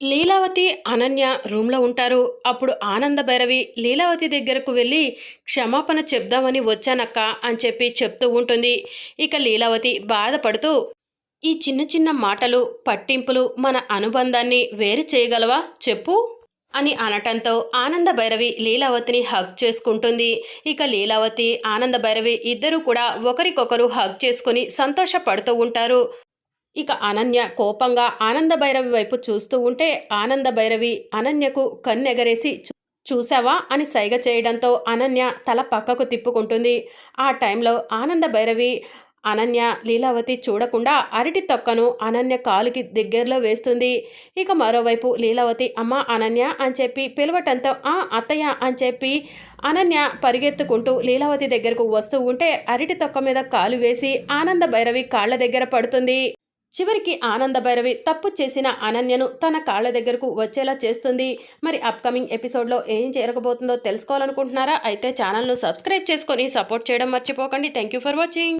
లీలావతి అనన్య రూమ్లో ఉంటారు. అప్పుడు ఆనంద భైరవి లీలావతి దగ్గరకు వెళ్ళి క్షమాపణ చెప్దామని వచ్చానక్క అని చెప్పి చెప్తూ ఉంటుంది. ఇక లీలావతి బాధపడుతూ ఈ చిన్న చిన్న మాటలు పట్టింపులు మన అనుబంధాన్ని వేరు చేయగలవా చెప్పు అని అనటంతో ఆనంద భైరవి లీలావతిని హగ్ చేసుకుంటుంది. ఇక లీలావతి ఆనంద భైరవి ఇద్దరూ కూడా ఒకరికొకరు హగ్ చేసుకుని సంతోషపడుతూ ఉంటారు. ఇక అనన్య కోపంగా ఆనంద భైరవి వైపు చూస్తూ ఉంటే ఆనంద భైరవి అనన్యకు కన్నెగరేసి చూ- చూసావా అని సైగ చేయడంతో అనన్య తల పక్కకు తిప్పుకుంటుంది. ఆ టైంలో ఆనంద భైరవి అనన్య లీలావతి చూడకుండా అరటి తొక్కను అనన్య కాలుకి దగ్గరలో వేస్తుంది. ఇక మరోవైపు లీలావతి అమ్మ అనన్య అని చెప్పి పిలవటంతో ఆ అత్తయ్య అని చెప్పి అనన్య పరిగెత్తుకుంటూ లీలావతి దగ్గరకు వస్తూ ఉంటే అరటి తొక్క మీద కాలు వేసి ఆనంద భైరవి కాళ్ళ దగ్గర పడుతుంది. చివరికి ఆనంద భైరవి తప్పు చేసిన అనన్యను తన కాళ్ళ దగ్గరకు వచ్చేలా చేస్తుంది. మరి అప్కమింగ్ ఎపిసోడ్లో ఏం జరగబోతుందో తెలుసుకోవాలనుకుంటున్నారా? అయితే ఛానల్ను సబ్స్క్రైబ్ చేసుకొని సపోర్ట్ చేయడం మర్చిపోకండి. Thank you for watching